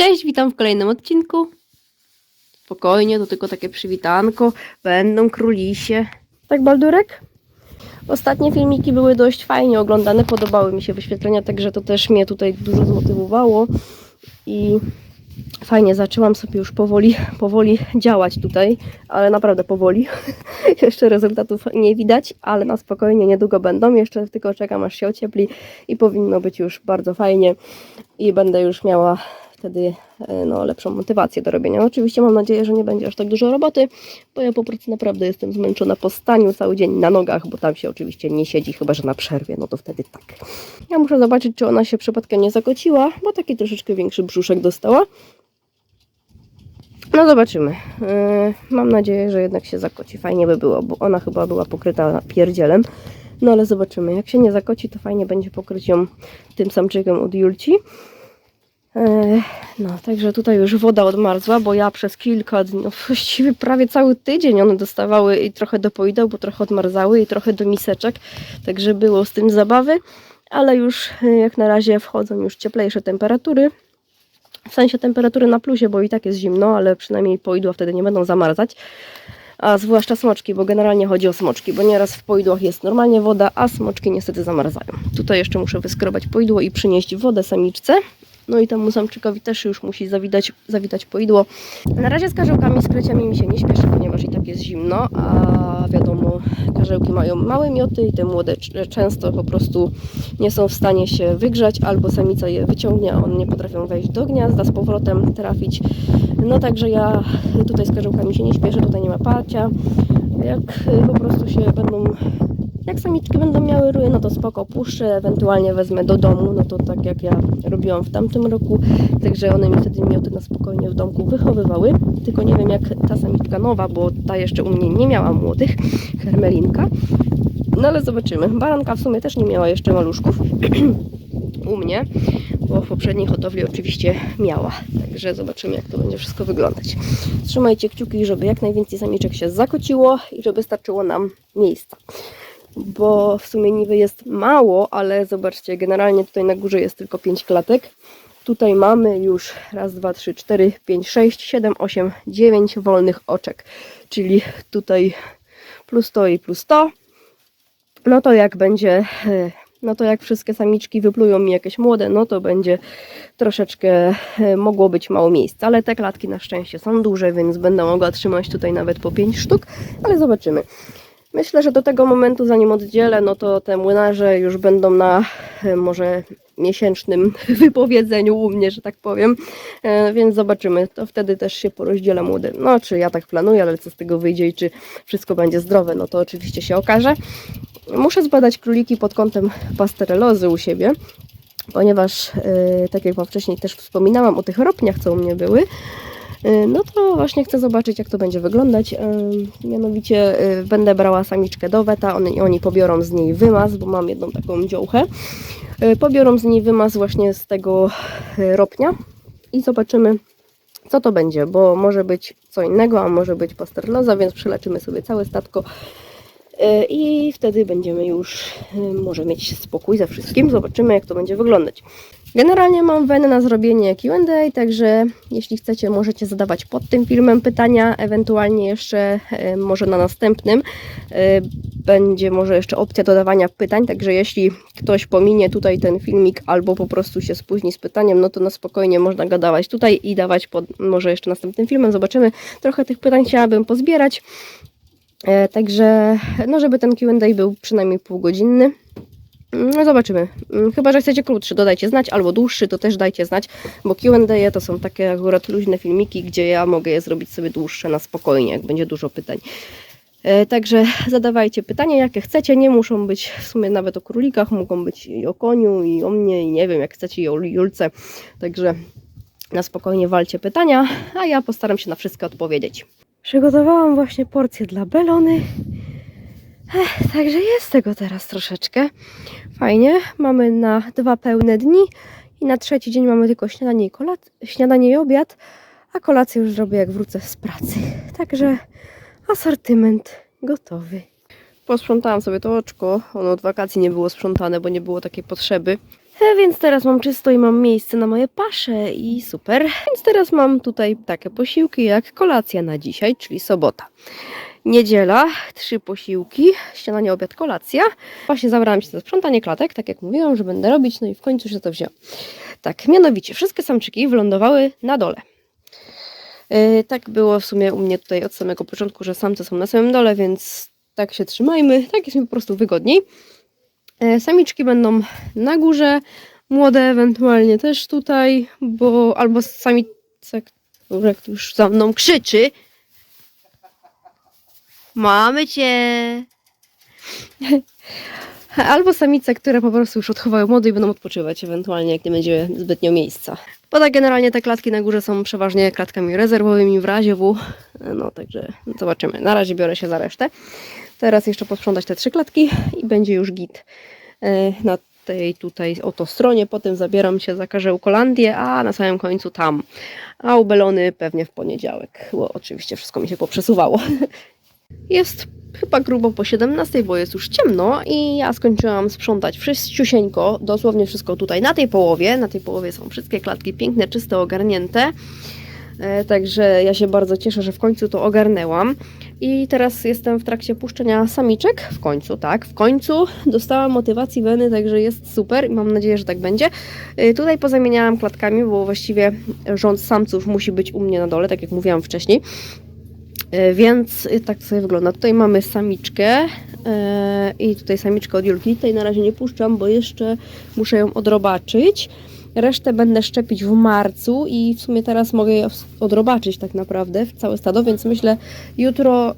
Cześć, witam w kolejnym odcinku. Spokojnie, to tylko takie przywitanko. Będą królisie. Tak, Baldurek? Ostatnie filmiki były dość fajnie oglądane, podobały mi się wyświetlenia, także to też mnie tutaj dużo zmotywowało i fajnie zaczęłam sobie już powoli, powoli działać tutaj, ale naprawdę powoli. Jeszcze rezultatów nie widać, ale na spokojnie niedługo będą. Jeszcze tylko czekam aż się ociepli i powinno być już bardzo fajnie i będę już miała wtedy e, no, lepszą motywację do robienia. Oczywiście mam nadzieję, że nie będzie aż tak dużo roboty, bo ja po prostu naprawdę jestem zmęczona po staniu cały dzień na nogach, bo tam się oczywiście nie siedzi, chyba że na przerwie, no to wtedy tak. Ja muszę zobaczyć, czy ona się przypadkiem nie zakociła, bo taki troszeczkę większy brzuszek dostała. No zobaczymy. Yy, mam nadzieję, że jednak się zakoci. Fajnie by było, bo ona chyba była pokryta pierdzielem. No ale zobaczymy. Jak się nie zakoci, to fajnie będzie pokryć ją tym samczykiem od Julci. Yy, No, także tutaj już woda odmarzła, bo ja przez kilka dni, no właściwie prawie cały tydzień one dostawały i trochę do poideł, bo trochę odmarzały i trochę do miseczek, także było z tym zabawy, ale już yy, jak na razie wchodzą już cieplejsze temperatury, w sensie temperatury na plusie, bo i tak jest zimno, ale przynajmniej poidła wtedy nie będą zamarzać. A zwłaszcza smoczki, bo generalnie chodzi o smoczki, bo nieraz w poidłach jest normalnie woda, a smoczki niestety zamarzają. Tutaj jeszcze muszę wyskrobać poidło i przynieść wodę samiczce. No i temu samczykowi też już musi zawitać, zawitać poidło. Na razie z karzełkami, z kreciami mi się nie śpieszy, ponieważ i tak jest zimno, a wiadomo, karzełki mają małe mioty i te młode c- często po prostu nie są w stanie się wygrzać, albo samica je wyciągnie, a one nie potrafią wejść do gniazda, z powrotem trafić. No także ja tutaj z karzełkami się nie śpieszę, tutaj nie ma parcia. Jak y, po prostu się będą, jak samiczki będą miały ruję, no to spoko puszczę, ewentualnie wezmę do domu, no to tak jak ja robiłam w tamtym roku, także one mi wtedy mioty na spokojnie w domku wychowywały, tylko nie wiem jak ta samiczka nowa, bo ta jeszcze u mnie nie miała młodych, hermelinka, no ale zobaczymy. Baranka w sumie też nie miała jeszcze maluszków u mnie, bo w poprzedniej hodowli oczywiście miała. Także zobaczymy, jak to będzie wszystko wyglądać. Trzymajcie kciuki, żeby jak najwięcej samiczek się zakociło i żeby starczyło nam miejsca. Bo w sumie niby jest mało, ale zobaczcie, generalnie tutaj na górze jest tylko 5 klatek. Tutaj mamy już raz, dwa, trzy, cztery, pięć, sześć, siedem, osiem, dziewięć wolnych oczek. Czyli tutaj plus to i plus to. No to jak będzie, e, no to jak wszystkie samiczki wyplują mi jakieś młode, no to będzie troszeczkę e, mogło być mało miejsca, ale te klatki na szczęście są duże, więc będę mogła trzymać tutaj nawet po 5 sztuk, ale zobaczymy. Myślę, że do tego momentu, zanim oddzielę, no to te młynarze już będą na e, może miesięcznym wypowiedzeniu u mnie, że tak powiem, E, więc zobaczymy. To wtedy też się porozdziela młode. No, czy ja tak planuję, ale co z tego wyjdzie i czy wszystko będzie zdrowe, no to oczywiście się okaże. Muszę zbadać króliki pod kątem pasterelozy u siebie, ponieważ, e, tak jak Wam wcześniej też wspominałam o tych ropniach, co u mnie były, no to właśnie chcę zobaczyć, jak to będzie wyglądać. E, Mianowicie e, będę brała samiczkę do weta, oni, oni pobiorą z niej wymaz, bo mam jedną taką dziołchę. Pobiorą z niej wymaz właśnie z tego ropnia i zobaczymy, co to będzie, bo może być co innego, a może być pasterloza, więc przeleczymy sobie całe statko i wtedy będziemy już może mieć spokój ze wszystkim. Zobaczymy, jak to będzie wyglądać. Generalnie mam wenę na zrobienie Q&A, także jeśli chcecie, możecie zadawać pod tym filmem pytania, ewentualnie jeszcze e, może na następnym e, będzie może jeszcze opcja dodawania pytań, także jeśli ktoś pominie tutaj ten filmik albo po prostu się spóźni z pytaniem, no to na spokojnie można go dawać tutaj i dawać pod może jeszcze następnym filmem. Zobaczymy. Trochę tych pytań chciałabym pozbierać. E, Także, no żeby ten Q&A był przynajmniej półgodzinny. No zobaczymy. Mm, Chyba, że chcecie krótszy, dodajcie znać, albo dłuższy, to też dajcie znać, bo Q&A to są takie akurat luźne filmiki, gdzie ja mogę je zrobić sobie dłuższe na spokojnie, jak będzie dużo pytań. E, Także zadawajcie pytania, jakie chcecie. Nie muszą być w sumie nawet o królikach, mogą być i o koniu, i o mnie, i nie wiem, jak chcecie, i o Julce. Także na spokojnie walcie pytania, a ja postaram się na wszystko odpowiedzieć. Przygotowałam właśnie porcję dla Belony. Ech, także jest tego teraz troszeczkę. Fajnie. Mamy na dwa pełne dni i na trzeci dzień mamy tylko śniadanie i, śniadanie i obiad, a kolację już zrobię jak wrócę z pracy. Także asortyment gotowy. Posprzątałam sobie to oczko. Ono od wakacji nie było sprzątane, bo nie było takiej potrzeby. E, Więc teraz mam czysto i mam miejsce na moje pasze i super. Więc teraz mam tutaj takie posiłki jak kolacja na dzisiaj, czyli sobota. Niedziela, trzy posiłki, śniadanie, obiad, kolacja. Właśnie zabrałam się za sprzątanie klatek, tak jak mówiłam, że będę robić, no i w końcu się to wzięłam. Tak, mianowicie wszystkie samczyki wylądowały na dole. Yy, tak było w sumie u mnie tutaj od samego początku, że samce są na samym dole, więc tak się trzymajmy, tak jest mi po prostu wygodniej. Yy, samiczki będą na górze, młode ewentualnie też tutaj, bo albo samice, jak już za mną krzyczy. Mamy cię! Albo samice, które po prostu już odchowały młode i będą odpoczywać, ewentualnie jak nie będzie zbytnio miejsca. Bo tak generalnie te klatki na górze są przeważnie klatkami rezerwowymi w razie W. No także zobaczymy. Na razie biorę się za resztę. Teraz jeszcze posprzątać te trzy klatki i będzie już git e, na tej tutaj oto stronie. Potem zabieram się za Karzełkolandię, a na samym końcu tam. A u Belony pewnie w poniedziałek, bo oczywiście wszystko mi się poprzesuwało. Jest chyba grubo po 17, bo jest już ciemno i ja skończyłam sprzątać wszyściusieńko, dosłownie wszystko tutaj na tej połowie. Na tej połowie są wszystkie klatki piękne, czyste, ogarnięte. E, Także ja się bardzo cieszę, że w końcu to ogarnęłam. I teraz jestem w trakcie puszczenia samiczek. W końcu, tak, w końcu dostałam motywacji weny, także jest super i mam nadzieję, że tak będzie. E, Tutaj pozamieniałam klatkami, bo właściwie rząd samców musi być u mnie na dole, tak jak mówiłam wcześniej. E, Więc tak sobie wygląda. Tutaj mamy samiczkę e, i tutaj samiczkę od Julki. Tej na razie nie puszczam, bo jeszcze muszę ją odrobaczyć. Resztę będę szczepić w marcu i w sumie teraz mogę je odrobaczyć tak naprawdę w całe stado, więc myślę jutro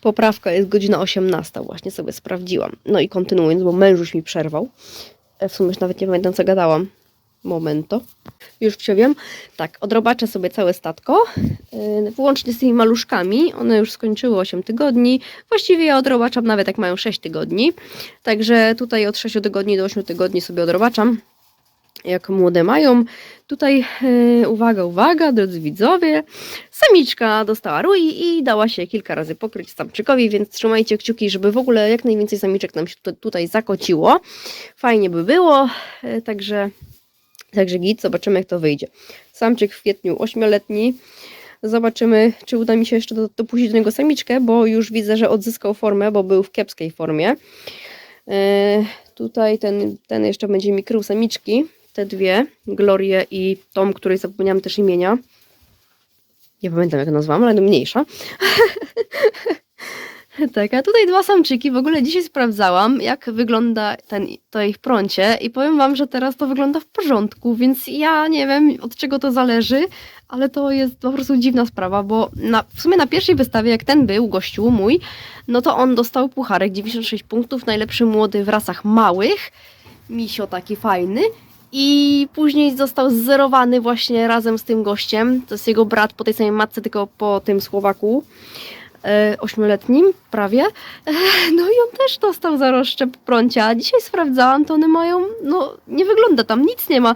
poprawka jest godzina 18, właśnie sobie sprawdziłam. No i kontynuując, bo mężuś mi przerwał. E, W sumie już nawet nie pamiętam co gadałam. Momento. Już wiem. Tak, odrobaczę sobie całe statko, yy, włącznie z tymi maluszkami. One już skończyły 8 tygodni. Właściwie ja odrobaczam nawet jak mają 6 tygodni. Także tutaj od 6 tygodni do 8 tygodni sobie odrobaczam, jak młode mają. Tutaj, yy, uwaga, uwaga, drodzy widzowie, samiczka dostała rui i dała się kilka razy pokryć samczykowi, więc trzymajcie kciuki, żeby w ogóle jak najwięcej samiczek nam się tu- tutaj zakociło. Fajnie by było, yy, także Także git, zobaczymy jak to wyjdzie. Samczyk w kwietniu ośmioletni. Zobaczymy, czy uda mi się jeszcze do- dopuścić do niego samiczkę, bo już widzę, że odzyskał formę, bo był w kiepskiej formie. E, tutaj ten, ten jeszcze będzie mi krył samiczki. Te dwie, Glorię i tą, której zapomniałam też imienia. Nie pamiętam jak nazwałam, ale mniejsza. Tak, a tutaj dwa samczyki. W ogóle dzisiaj sprawdzałam, jak wygląda ten, to ich prącie i powiem Wam, że teraz to wygląda w porządku, więc ja nie wiem od czego to zależy, ale to jest po prostu dziwna sprawa, bo na, w sumie na pierwszej wystawie, jak ten był, gościu mój, no to on dostał pucharek 96 punktów, najlepszy młody w rasach małych, misio taki fajny. I później został zerowany właśnie razem z tym gościem. To jest jego brat po tej samej matce, tylko po tym Słowaku ośmioletnim prawie. E, No i on też dostał za rozszczep prącia. Dzisiaj sprawdzałam, to one mają, no nie wygląda tam, nic nie ma.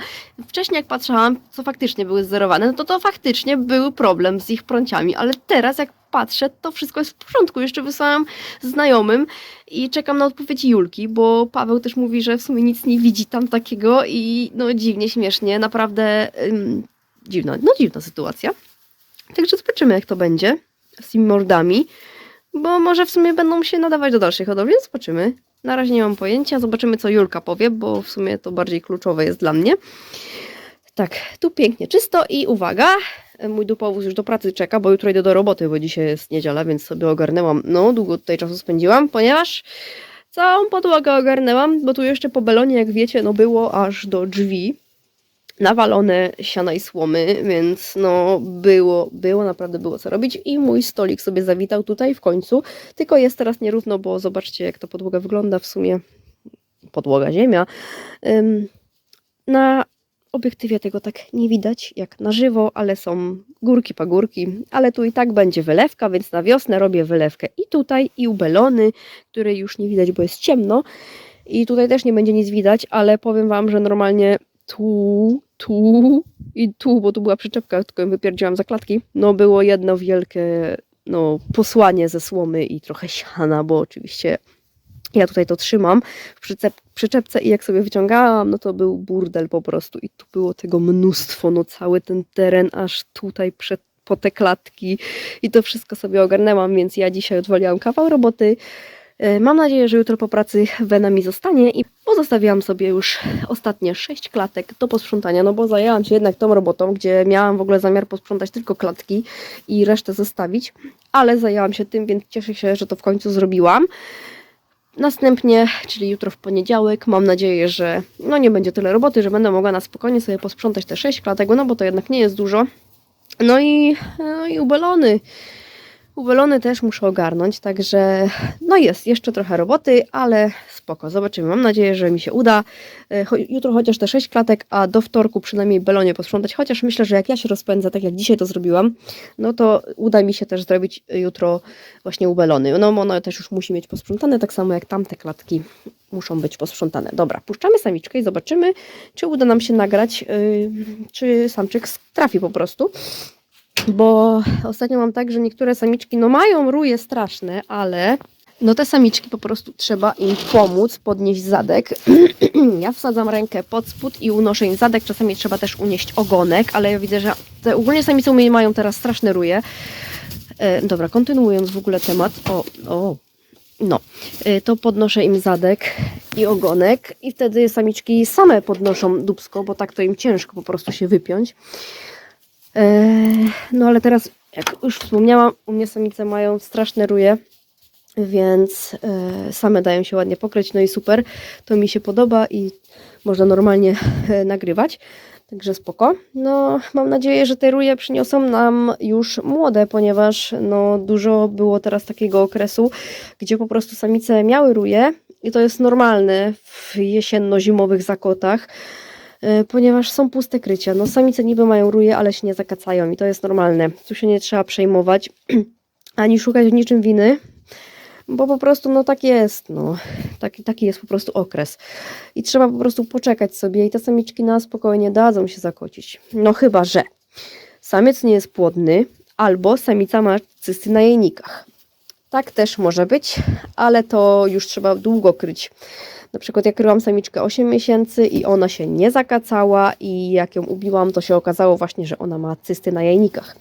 Wcześniej jak patrzyłam, co faktycznie były zerowane, no to to faktycznie był problem z ich prąciami, ale teraz jak patrzę, to wszystko jest w porządku. Jeszcze wysłałam znajomym i czekam na odpowiedź Julki, bo Paweł też mówi, że w sumie nic nie widzi tam takiego i no dziwnie, śmiesznie, naprawdę ym, dziwna, no dziwna sytuacja. Także zobaczymy jak to będzie z mordami, bo może w sumie będą się nadawać do dalszych hodowli, więc zobaczymy. Na razie nie mam pojęcia, zobaczymy co Julka powie, bo w sumie to bardziej kluczowe jest dla mnie. Tak, tu pięknie czysto i uwaga, mój dupowóz już do pracy czeka, bo jutro idę do roboty, bo dzisiaj jest niedziela, więc sobie ogarnęłam, no długo tutaj czasu spędziłam, ponieważ całą podłogę ogarnęłam, bo tu jeszcze po belonie, jak wiecie, no było aż do drzwi nawalone siana i słomy, więc no było, było, naprawdę było co robić. I mój stolik sobie zawitał tutaj w końcu, tylko jest teraz nierówno, bo zobaczcie jak to podłoga wygląda. W sumie, podłoga ziemia, na obiektywie tego tak nie widać jak na żywo, ale są górki, pagórki, ale tu i tak będzie wylewka, więc na wiosnę robię wylewkę i tutaj, i u belony, której już nie widać, bo jest ciemno. I tutaj też nie będzie nic widać, ale powiem Wam, że normalnie tu, tu i tu, bo tu była przyczepka, tylko ją wypierdziłam za klatki, no było jedno wielkie no, posłanie ze słomy i trochę siana, bo oczywiście Ja tutaj to trzymam w przycep, przyczepce i jak sobie wyciągałam, no to był burdel po prostu i tu było tego mnóstwo, no cały ten teren aż tutaj przed, po te klatki i to wszystko sobie ogarnęłam, więc ja dzisiaj odwaliłam kawał roboty. E, Mam nadzieję, że jutro po pracy Wena mi zostanie i pozostawiłam sobie już ostatnie sześć klatek do posprzątania, no bo zajęłam się jednak tą robotą, gdzie miałam w ogóle zamiar posprzątać tylko klatki i resztę zostawić, ale zajęłam się tym, więc cieszę się, że to w końcu zrobiłam. Następnie, czyli jutro w poniedziałek, mam nadzieję, że no nie będzie tyle roboty, że będę mogła na spokojnie sobie posprzątać te 6 klatek, no bo to jednak nie jest dużo. No i, no i ubelony. Ubelony też muszę ogarnąć, także no jest jeszcze trochę roboty, ale spoko, zobaczymy. Mam nadzieję, że mi się uda. E, Jutro chociaż te 6 klatek, a do wtorku przynajmniej belonie posprzątać, chociaż myślę, że jak ja się rozpędzę, tak jak dzisiaj to zrobiłam, no to uda mi się też zrobić jutro właśnie ubelony. No ono też już musi mieć posprzątane, tak samo jak tamte klatki muszą być posprzątane. Dobra, puszczamy samiczkę i zobaczymy, czy uda nam się nagrać, yy, czy samczyk trafi po prostu. Bo ostatnio mam tak, że niektóre samiczki no mają ruje straszne, ale no te samiczki po prostu trzeba im pomóc podnieść zadek. ja wsadzam rękę pod spód i unoszę im zadek. Czasami trzeba też unieść ogonek, ale ja widzę, że te ogólnie samice u mnie mają teraz straszne ruje. E, dobra, kontynuując w ogóle temat. O, o, no, e, to podnoszę im zadek i ogonek i wtedy samiczki same podnoszą dubsko, bo tak to im ciężko po prostu się wypiąć. E, no ale teraz, jak już wspomniałam, u mnie samice mają straszne ruje, więc e, same dają się ładnie pokryć, no i super, to mi się podoba i można normalnie e, nagrywać. Także spoko. No, mam nadzieję, że te ruje przyniosą nam już młode, ponieważ no, dużo było teraz takiego okresu, gdzie po prostu samice miały ruje i to jest normalne w jesienno-zimowych zakotach, ponieważ są puste krycia. No, samice niby mają ruje, ale się nie zakacają i to jest normalne. Tu się nie trzeba przejmować ani szukać w niczym winy, bo po prostu no tak jest, no. Taki, taki jest po prostu okres. I trzeba po prostu poczekać sobie i te samiczki na spokojnie dadzą się zakocić. No chyba, że samiec nie jest płodny albo samica ma cysty na jajnikach. Tak też może być, ale to już trzeba długo kryć. Na przykład jak kryłam samiczkę 8 miesięcy i ona się nie zakacała i jak ją ubiłam, to się okazało właśnie, że ona ma cysty na jajnikach.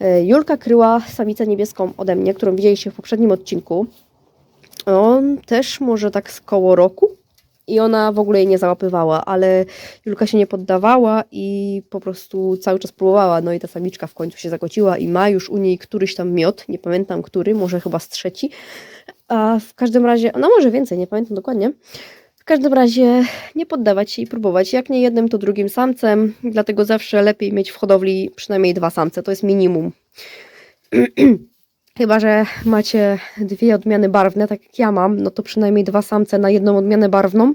E, Julka kryła samicę niebieską ode mnie, którą widzieliście w poprzednim odcinku. On też może tak z koło roku i ona w ogóle jej nie załapywała, ale Julka się nie poddawała i po prostu cały czas próbowała. No i ta samiczka w końcu się zakociła i ma już u niej któryś tam miod, nie pamiętam który, może chyba z trzeci. A w każdym razie, no może więcej, nie pamiętam dokładnie. W każdym razie nie poddawać się i próbować. Jak nie jednym, to drugim samcem. Dlatego zawsze lepiej mieć w hodowli przynajmniej dwa samce. To jest minimum. Chyba, że macie dwie odmiany barwne, tak jak ja mam, no to przynajmniej dwa samce na jedną odmianę barwną.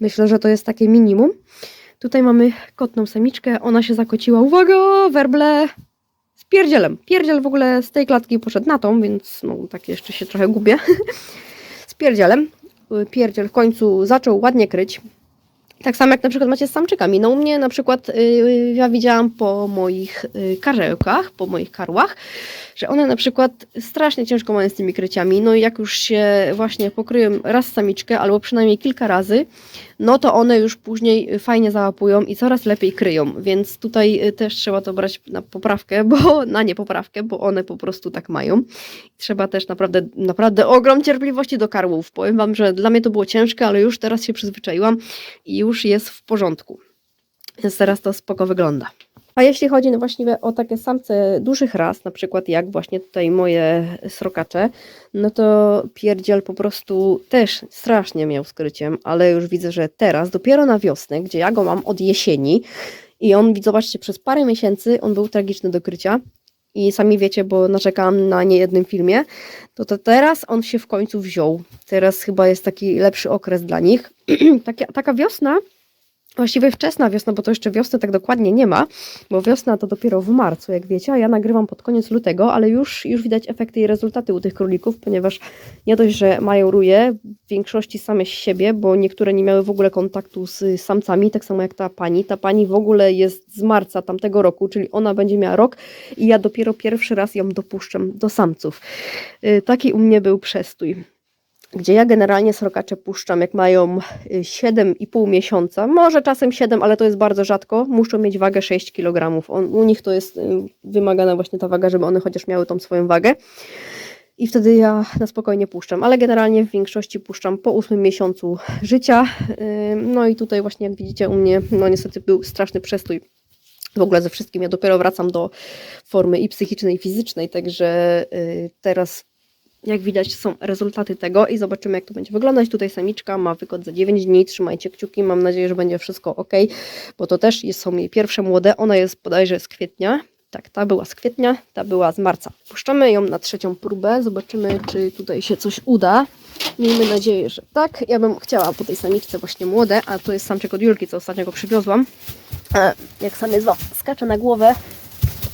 Myślę, że to jest takie minimum. Tutaj mamy kotną samiczkę. Ona się zakociła. Uwaga, werble! Z pierdzielem. Pierdziel w ogóle z tej klatki poszedł na tą, więc no tak jeszcze się trochę gubię. z pierdzielem. Pierdziel w końcu zaczął ładnie kryć. Tak samo jak na przykład macie z samczykami. No u mnie na przykład yy, ja widziałam po moich yy, karzełkach, po moich karłach, że one na przykład strasznie ciężko mają z tymi kryciami. No i jak już się właśnie pokryją raz samiczkę, albo przynajmniej kilka razy, no to one już później fajnie załapują i coraz lepiej kryją. Więc tutaj yy, też trzeba to brać na poprawkę, bo na nie poprawkę, bo one po prostu tak mają. Trzeba też naprawdę, naprawdę ogrom cierpliwości do karłów. Powiem Wam, że dla mnie to było ciężkie, ale już teraz się przyzwyczaiłam i już jest w porządku. Więc teraz to spoko wygląda. A jeśli chodzi no właściwie o takie samce dużych ras, na przykład jak właśnie tutaj moje srokacze, no to pierdziel po prostu też strasznie miał skryciem, ale już widzę, że teraz, dopiero na wiosnę, gdzie ja go mam od jesieni i on, zobaczcie, przez parę miesięcy on był tragiczny do krycia i sami wiecie, bo narzekałam na niejednym filmie, to, to teraz on się w końcu wziął. Teraz chyba jest taki lepszy okres dla nich. taka, taka wiosna, właściwie wczesna wiosna, bo to jeszcze wiosny tak dokładnie nie ma, bo wiosna to dopiero w marcu, jak wiecie, a ja nagrywam pod koniec lutego, ale już, już widać efekty i rezultaty u tych królików, ponieważ nie dość, że mają ruje, w większości same z siebie, bo niektóre nie miały w ogóle kontaktu z samcami, tak samo jak ta pani. Ta pani w ogóle jest z marca tamtego roku, czyli ona będzie miała rok i ja dopiero pierwszy raz ją dopuszczam do samców. Yy, Taki u mnie był przestój. Gdzie ja generalnie srokacze puszczam, jak mają y, 7,5 miesiąca, może czasem 7, ale to jest bardzo rzadko, muszą mieć wagę 6 kg. On, u nich to jest y, wymagana właśnie ta waga, żeby one chociaż miały tą swoją wagę. I wtedy ja na spokojnie puszczam, ale generalnie w większości puszczam po 8 miesiącu życia. Y, No i tutaj właśnie jak widzicie u mnie, no niestety był straszny przestój w ogóle ze wszystkim. Ja dopiero wracam do formy i psychicznej, i fizycznej, także y, teraz jak widać są rezultaty tego i zobaczymy jak to będzie wyglądać. Tutaj samiczka ma wykod za 9 dni, trzymajcie kciuki, mam nadzieję, że będzie wszystko ok, bo to też są jej pierwsze młode, ona jest bodajże z kwietnia. Tak, ta była z kwietnia, ta była z marca. Puszczamy ją na trzecią próbę, zobaczymy czy tutaj się coś uda. Miejmy nadzieję, że tak. Ja bym chciała po tej samiczce właśnie młode, a to jest samczyk od Julki, co ostatnio go przywiozłam. E, Jak samiec wam skacze na głowę,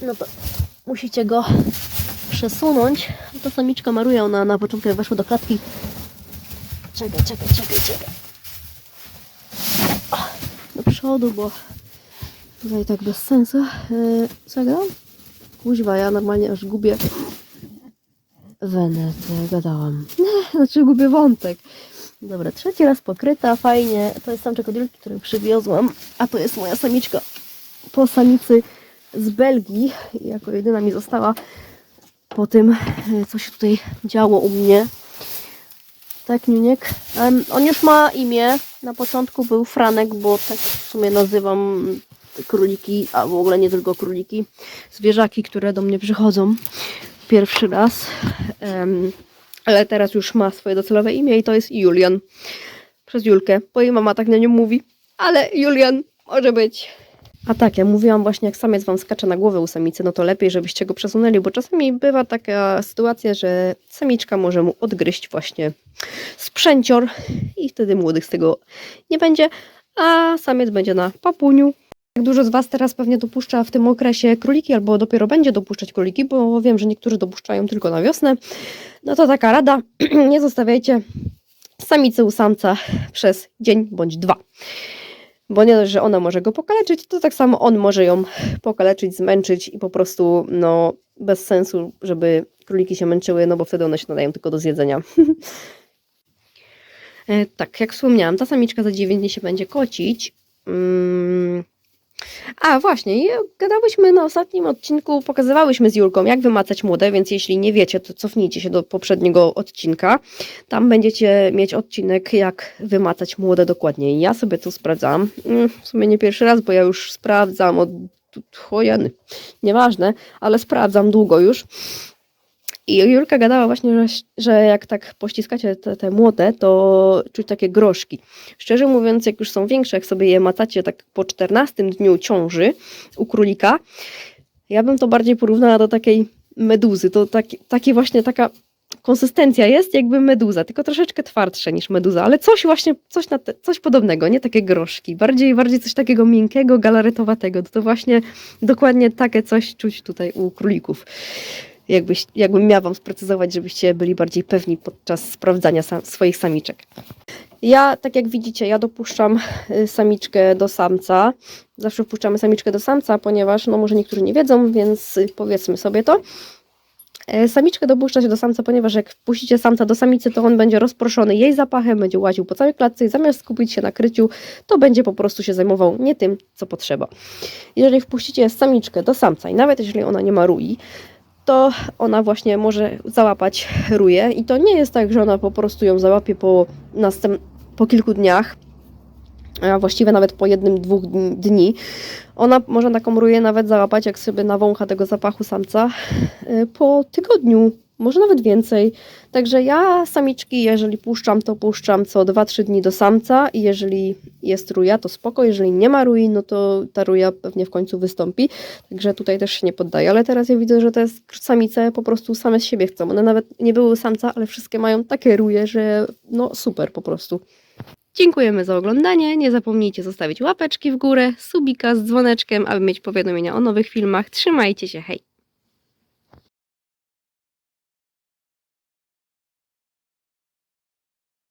no to musicie go przesunąć. Ta samiczka maruje, ona na początku jak weszła do klatki. Czekaj, czekaj, czekaj, czekaj. Do przodu, bo tutaj tak bez sensu. Yy, co ja? Kuźwa, ja normalnie aż gubię wenę, gadałam. Znaczy gubię wątek. Dobra, trzeci raz pokryta, fajnie. To jest samczek od Julki, który przywiozłam, a to jest moja samiczka po samicy z Belgii. Jako jedyna mi została po tym, e, co się tutaj działo u mnie. Tak, Niuniek. Em, on już ma imię. Na początku był Franek, bo tak w sumie nazywam króliki, a w ogóle nie tylko króliki, zwierzaki, które do mnie przychodzą pierwszy raz. Em, ale teraz już ma swoje docelowe imię i to jest Julian. Przez Julkę, bo jej mama tak na nią mówi. Ale Julian może być. A tak, ja mówiłam właśnie, jak samiec wam skacze na głowę u samicy, no to lepiej, żebyście go przesunęli, bo czasami bywa taka sytuacja, że samiczka może mu odgryźć właśnie sprzęcior i wtedy młodych z tego nie będzie, a samiec będzie na papuniu. Jak dużo z Was teraz pewnie dopuszcza w tym okresie króliki, albo dopiero będzie dopuszczać króliki, bo wiem, że niektórzy dopuszczają tylko na wiosnę, no to taka rada, nie zostawiajcie samicy u samca przez dzień bądź dwa. Bo nie dość, że ona może go pokaleczyć, to tak samo on może ją pokaleczyć, zmęczyć i po prostu no bez sensu, żeby króliki się męczyły, no bo wtedy one się nadają tylko do zjedzenia. E, tak, jak wspomniałam, ta samiczka za 9 dni się będzie kocić. Mm. A właśnie, gadałyśmy na ostatnim odcinku, pokazywałyśmy z Julką, jak wymacać młode, więc jeśli nie wiecie, to cofnijcie się do poprzedniego odcinka. Tam będziecie mieć odcinek, jak wymacać młode dokładniej. Ja sobie to sprawdzam. Mm, W sumie nie pierwszy raz, bo ja już sprawdzam od chojany. Nieważne, ale sprawdzam długo już. I Julka gadała właśnie, że, że jak tak pościskacie te, te młode, to czuć takie groszki. Szczerze mówiąc, jak już są większe, jak sobie je macacie tak po 14 dniu ciąży u królika, ja bym to bardziej porównała do takiej meduzy. To taki, taki właśnie taka konsystencja jest jakby meduza, tylko troszeczkę twardsze niż meduza, ale coś właśnie, coś, te, coś podobnego, nie takie groszki, bardziej, bardziej coś takiego miękkiego, galaretowatego. To właśnie dokładnie takie coś czuć tutaj u królików. Jakbyś, jakbym miała Wam sprecyzować, żebyście byli bardziej pewni podczas sprawdzania sam, swoich samiczek. Ja, tak jak widzicie, ja dopuszczam y, samiczkę do samca. Zawsze wpuszczamy samiczkę do samca, ponieważ, no może niektórzy nie wiedzą, więc powiedzmy sobie to. E, Samiczkę dopuszcza się do samca, ponieważ jak wpuścicie samca do samicy, to on będzie rozproszony jej zapachem, będzie łaził po całej klatce i zamiast skupić się na kryciu, to będzie po prostu się zajmował nie tym, co potrzeba. Jeżeli wpuścicie samiczkę do samca i nawet jeżeli ona nie ma rui, to ona właśnie może załapać ruję i to nie jest tak, że ona po prostu ją załapie po, następ- po kilku dniach, a właściwie nawet po jednym, dwóch dni-. Ona może taką ruję nawet załapać, jak sobie nawącha tego zapachu samca y, po tygodniu, może nawet więcej. Także ja samiczki, jeżeli puszczam, to puszczam co 2-3 dni do samca i jeżeli jest ruja, to spoko. Jeżeli nie ma rui, no to ta ruja pewnie w końcu wystąpi. Także tutaj też się nie poddaję. Ale teraz ja widzę, że te samice po prostu same z siebie chcą. One nawet nie były samca, ale wszystkie mają takie ruje, że no super po prostu. Dziękujemy za oglądanie. Nie zapomnijcie zostawić łapeczki w górę, subika z dzwoneczkiem, aby mieć powiadomienia o nowych filmach. Trzymajcie się, hej!